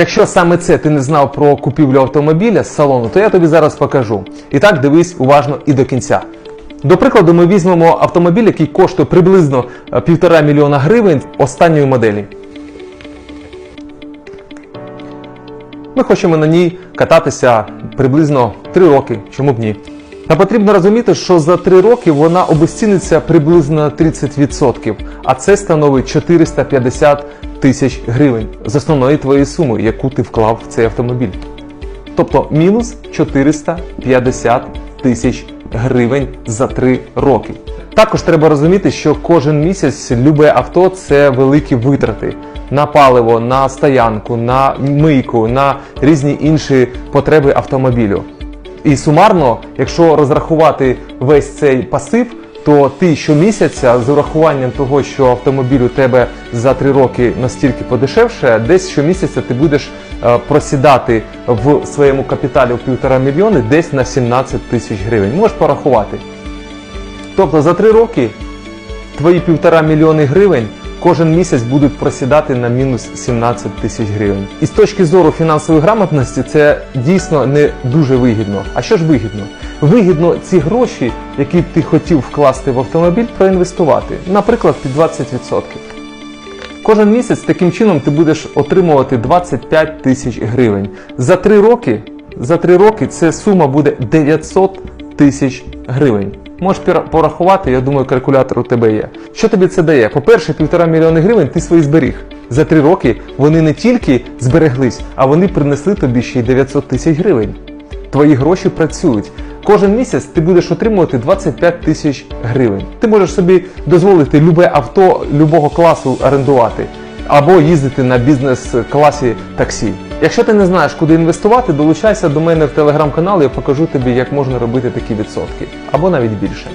Якщо саме це ти не знав про купівлю автомобіля з салону, то я тобі зараз покажу. І так дивись уважно і до кінця. До прикладу, ми візьмемо автомобіль, який коштує приблизно е, півтора мільйона гривень останньої моделі. Ми хочемо на ній кататися приблизно 3 роки, чому б ні. Та потрібно розуміти, що за 3 роки вона обезціниться приблизно на 30%, а це становить 450 тисяч гривень з основної твоєї суми, яку ти вклав в цей автомобіль. Тобто мінус 450 тисяч гривень за 3 роки. Також треба розуміти, що кожен місяць любе авто це великі витрати на паливо, на стоянку, на мийку, на різні інші потреби автомобілю. І сумарно, якщо розрахувати весь цей пасив, то ти щомісяця з урахуванням того, що автомобіль у тебе за 3 роки настільки подешевше, десь щомісяця ти будеш е, просідати в своєму капіталі в півтора мільйони десь на 17 тисяч гривень. Можеш порахувати. Тобто за 3 роки твої півтора мільйони гривень кожен місяць будуть просідати на мінус 17 тисяч гривень. І з точки зору фінансової грамотності це дійсно не дуже вигідно. А що ж вигідно? Вигідно ці гроші, які ти хотів вкласти в автомобіль, проінвестувати, наприклад, під 20%. Кожен місяць таким чином ти будеш отримувати 25 тисяч гривень. За 3 роки, за 3 роки це сума буде 900 тисяч гривень. Можеш порахувати, я думаю, калькулятор у тебе є. Що тобі це дає? По-перше, півтора мільйони гривень ти свої зберіг. За 3 роки вони не тільки збереглись, а вони принесли тобі ще й 900 тисяч гривень. Твої гроші працюють. Кожен місяць ти будеш отримувати 25 тисяч гривень. Ти можеш собі дозволити любе авто любого класу орендувати або їздити на бізнес-класі таксі. Якщо ти не знаєш, куди інвестувати, долучайся до мене в телеграм-канал, я покажу тобі, як можна робити такі відсотки, або навіть більше.